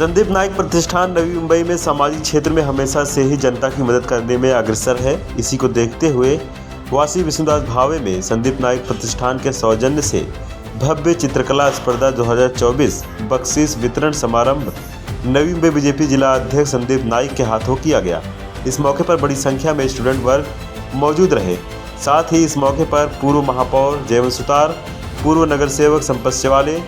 संदीप नाइक प्रतिष्ठान नवी मुंबई में सामाजिक क्षेत्र में हमेशा से ही जनता की मदद करने में अग्रसर है। इसी को देखते हुए वासी विष्णुदास भावे में संदीप नाइक प्रतिष्ठान के सौजन्य से भव्य चित्रकला स्पर्धा 2024 बख्शीश वितरण समारंभ नवी मुंबई बीजेपी जिला अध्यक्ष संदीप नाइक के हाथों किया गया। इस मौके पर बड़ी संख्या में स्टूडेंट वर्ग मौजूद रहे। साथ ही इस मौके पर पूर्व महापौर जयवंत सुतार, पूर्व नगर सेवक संपत सेवाले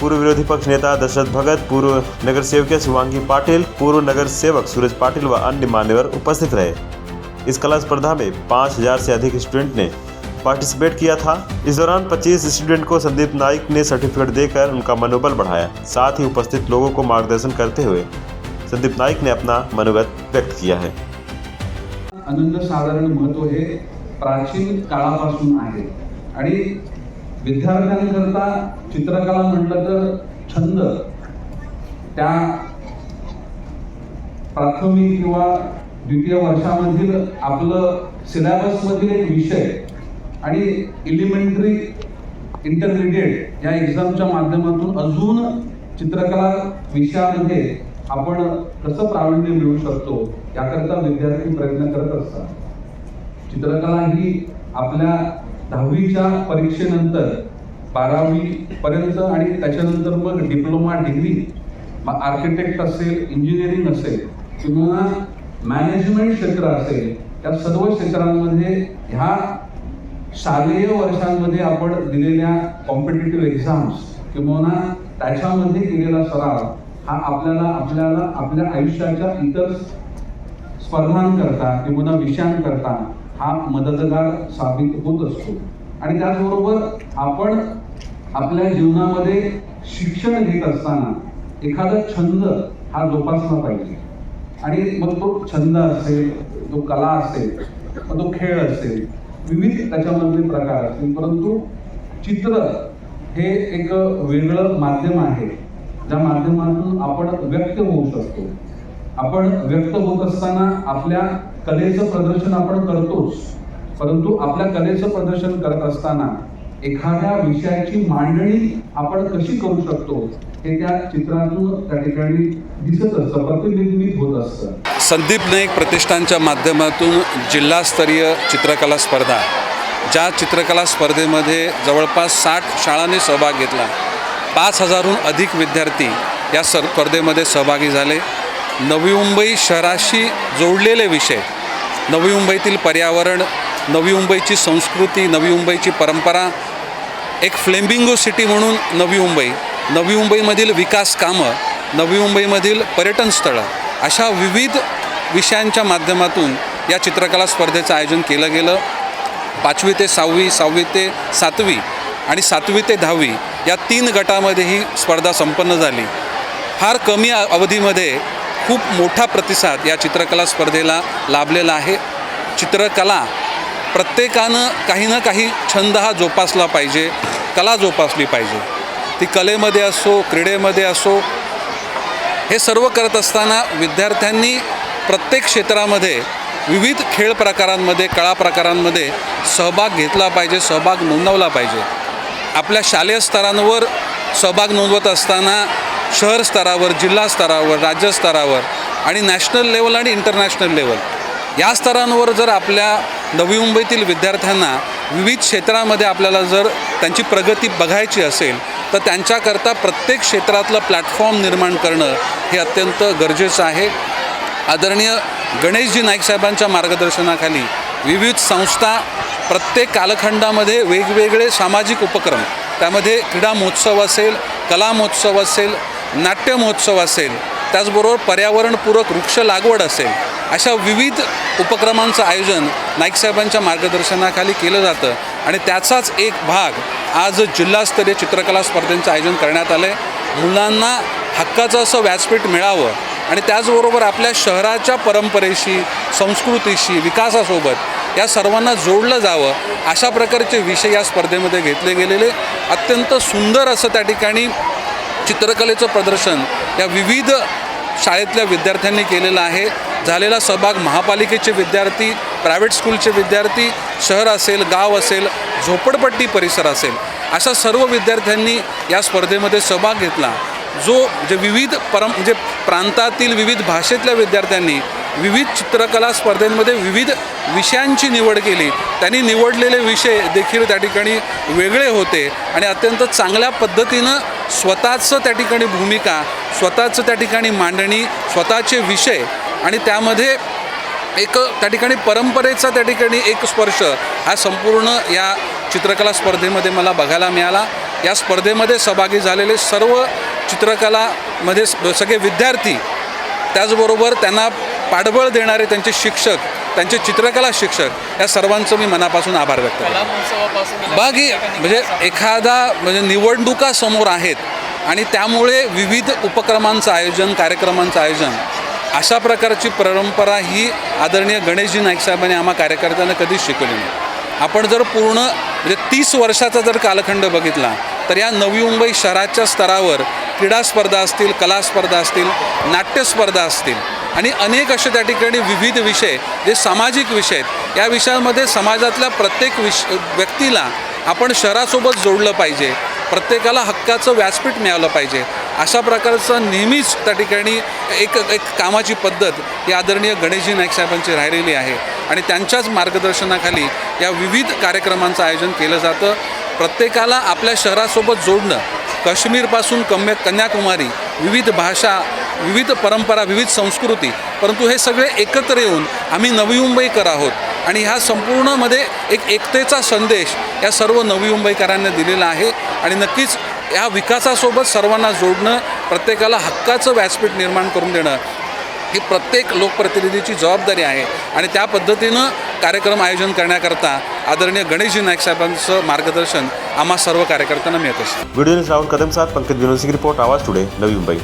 पूर्व विरोधी पक्ष नेता दशरथ भगत, पूर्व नगर सेवक शिवांगी पाटिल, पूर्व नगर सेवक सूरज पाटिल व अन्य मान्यवर उपस्थित रहे। इस कला स्पर्धा में 5000 से अधिक स्टूडेंट ने पार्टिसिपेट किया था। इस दौरान 25 स्टूडेंट को संदीप नाइक ने सर्टिफिकेट देकर उनका मनोबल बढ़ाया, साथ ही उपस्थित लोगों को मार्गदर्शन करते हुए संदीप नाइक ने अपना मनोगत व्यक्त किया है। अनन्यसाधारण महत्व हे प्राचीन काळापासून आहे आणि विद्यार्थ्यांकरता चित्रकला म्हटलं तर छंद त्या प्राथमिक किंवा द्वितीय वर्षामधील आपलं सिलेबसमधील एक विषय आणि इलिमेंटरी इंटरमिडिएट या एक्झामच्या माध्यमातून अजून चित्रकला विषयामध्ये आपण कसं प्रावीण्य मिळवू शकतो याकरता विद्यार्थी प्रयत्न करत असतात. चित्रकला ही आपल्या दहावीच्या परीक्षेनंतर बारावी पर्यंत आणि त्याच्यानंतर मग डिप्लोमा डिग्री मग आर्किटेक्ट असेल इंजिनिअरिंग असेल किंवा मॅनेजमेंट क्षेत्र असेल त्या सर्व क्षेत्रांमध्ये ह्या शालेय वर्षांमध्ये आपण दिलेल्या कॉम्पिटेटिव्ह एक्झाम्स किंवा त्याच्यामध्ये केलेला सराव हा आपल्याला आपल्याला आपल्या आयुष्याच्या इतर स्पर्धांकरता किंवा विषयांकरता हा मदतगार साबित होत असतो. आणि त्याचबरोबर आपण आपल्या जीवनामध्ये शिक्षण घेत असताना एखादा छंद हा जोपासला पाहिजे. आणि मग तो छंद असेल तो कला असेल मग तो खेळ असेल विविध त्याच्यामधले प्रकार असतील. परंतु चित्र हे एक वेगळं माध्यम आहे. ज्या माध्यमातून आपण व्यक्त होऊ शकतो. आपण व्यक्त होत असताना आपल्या कलेचं प्रदर्शन आपण करतोच. परंतु आपल्या कलेचं प्रदर्शन करत असताना एखाद्या विषयाची मांडणी आपण कशी करू शकतो हे त्या चित्रातून त्या ठिकाणी दिसत असतं प्रतिबिंबित होत असतं. संदीप नाईक प्रतिष्ठानच्या माध्यमातून जिल्हास्तरीय चित्रकला स्पर्धा ज्या चित्रकला स्पर्धेमध्ये जवळपास साठ शाळांनी सहभाग घेतला. पाच हजारहून अधिक विद्यार्थी या सर स्पर्धेमध्ये सहभागी झाले. नवी मुंबई शहराशी जोडलेले विषय. नवी मुंबईतील पर्यावरण नवी मुंबईची संस्कृती नवी मुंबईची परंपरा एक फ्लेमिंगो सिटी म्हणून नवी मुंबई. नवी मुंबईमधील विकास कामं नवी मुंबईमधील पर्यटन स्थळं अशा विविध विषयांच्या माध्यमातून या चित्रकला स्पर्धेचं आयोजन केलं गेलं. पाचवी ते सहावी सहावी ते सातवी आणि सातवी ते दहावी या तीन गटामध्ये ही स्पर्धा संपन्न झाली. फार कमी अवधीमध्ये खूप मोठा प्रतिसाद या चित्रकला स्पर्धेला लाभलेला आहे. चित्रकला प्रत्येकानं काही ना काही छंद हा जोपासला पाहिजे कला जोपासली पाहिजे. ती कलेमध्ये असो क्रीडेमध्ये असो हे सर्व करत असताना विद्यार्थ्यांनी प्रत्येक क्षेत्रामध्ये विविध खेळ प्रकारांमध्ये कळा प्रकारांमध्ये सहभाग घेतला पाहिजे सहभाग नोंदवला पाहिजे. आपल्या शालेय स्तरांवर सहभाग नोंदवत असताना शहर स्तरावर जिल्हा स्तरावर राज्य स्तरावर आणि नॅशनल लेवल आणि इंटरनॅशनल लेवल. या स्तरांवर जर आपल्या नवी मुंबईतील विद्यार्थ्यांना विविध क्षेत्रामध्ये आपल्याला जर त्यांची प्रगती बघायची असेल तर त्यांच्याकरता प्रत्येक क्षेत्रातलं प्लॅटफॉर्म निर्माण करणं हे अत्यंत गरजेचं आहे. आदरणीय गणेशजी नाईक साहेबांच्या मार्गदर्शनाखाली विविध संस्था प्रत्येक कालखंडामध्ये वेगवेगळे सामाजिक उपक्रम त्यामध्ये क्रीडा महोत्सव असेल कला महोत्सव असेल नाट्य महोत्सव असेल त्याचबरोबर पर्यावरणपूरक वृक्ष लागवड असेल अशा विविध उपक्रमांचं आयोजन नाईक साहेबांच्या मार्गदर्शनाखाली केलं जातं आणि त्याचाच एक भाग आज जिल्हास्तरीय चित्रकला स्पर्धेचं आयोजन करण्यात आलं आहे मुलांना हक्काचं असं व्यासपीठ मिळावं आणि त्याचबरोबर आपल्या शहराच्या परंपरेशी संस्कृतीशी विकासासोबत या सर्वांना जोडलं जावं अशा प्रकारचे विषय या स्पर्धेमध्ये घेतले गेलेले. अत्यंत सुंदर असं त्या ठिकाणी चित्रकलेचं प्रदर्शन या विविध शाळेतल्या विद्यार्थ्यांनी केलेलं आहे. झालेला सहभाग महापालिकेचे विद्यार्थी प्रायव्हेट स्कूलचे विद्यार्थी शहर असेल गाव असेल झोपडपट्टी परिसर असेल अशा सर्व विद्यार्थ्यांनी या स्पर्धेमध्ये सहभाग घेतला. जो जे विविध परम म्हणजे प्रांतातील विविध भाषेतल्या विद्यार्थ्यांनी विविध चित्रकला स्पर्धेमध्ये विविध विषयांची निवड केली. त्यांनी निवडलेले विषय देखील त्या ठिकाणी वेगळे होते आणि अत्यंत चांगल्या पद्धतीनं स्वतःचं त्या ठिकाणी भूमिका स्वतःचं त्या ठिकाणी मांडणी स्वतःचे विषय आणि त्यामध्ये एक त्या ठिकाणी परंपरेचा त्या ठिकाणी एक स्पर्श हा संपूर्ण या चित्रकला स्पर्धेमध्ये मला बघायला मिळाला. या स्पर्धेमध्ये सहभागी झालेले सर्व चित्रकलामध्ये सगळे विद्यार्थी त्याचबरोबर त्यांना पाठबळ देणारे त्यांचे शिक्षक त्यांचे चित्रकला शिक्षक या सर्वांचं मी मनापासून आभार व्यक्त करतो. बाकी म्हणजे एखादा म्हणजे निवडणुका समोर आहेत आणि त्यामुळे विविध उपक्रमांचं आयोजन कार्यक्रमांचं आयोजन अशा प्रकारची परंपरा ही आदरणीय गणेशजी नाईक साहेबांनी आम्हा कार्यकर्त्यांना कधीच शिकवली नाही. आपण जर पूर्ण म्हणजे तीस वर्षाचा जर कालखंड बघितला तर या नवी मुंबई शहराच्या स्तरावर क्रीडा स्पर्धा असतील कला स्पर्धा असतील नाट्यस्पर्धा असतील आणि अनेक असे त्या ठिकाणी विविध विषय जे सामाजिक विषय आहेत या विषयांमध्ये समाजातल्या प्रत्येक विष व्यक्तीला आपण शहरासोबत जोडलं पाहिजे. प्रत्येकाला हक्काचं व्यासपीठ मिळालं पाहिजे. अशा प्रकारचं नेहमीच त्या ठिकाणी एक एक कामाची पद्धत ही आदरणीय गणेशजी नाईक साहेबांची राहिलेली आहे. आणि त्यांच्याच मार्गदर्शनाखाली या विविध कार्यक्रमांचं आयोजन केलं जातं. प्रत्येकाला आपल्या शहरासोबत जोडणं काश्मीरपासून कम्य कन्याकुमारी विविध भाषा विविध परंपरा विविध संस्कृती परंतु हे सगळे एकत्र येऊन आम्ही नवी मुंबईकर आहोत. आणि ह्या संपूर्णमध्ये एक एकतेचा संदेश या सर्व नवी मुंबईकरांना दिलेला आहे. आणि नक्कीच या विकासासोबत सर्वांना जोडणं प्रत्येकाला हक्काचं व्यासपीठ निर्माण करून देणं ही प्रत्येक लोकप्रतिनिधीची जबाबदारी आहे. आणि त्या पद्धतीनं कार्यक्रम आयोजन करण्याकरता आदरणीय गणेशजी नाईक साहेबांचं मार्गदर्शन आम्हा सर्व कार्यकर्त्यांना मिळत असतं. व्हिडिओ राहुल कदम साथ पंकज विनोद रिपोर्ट आवाज़ टुडे नवी मुंबई.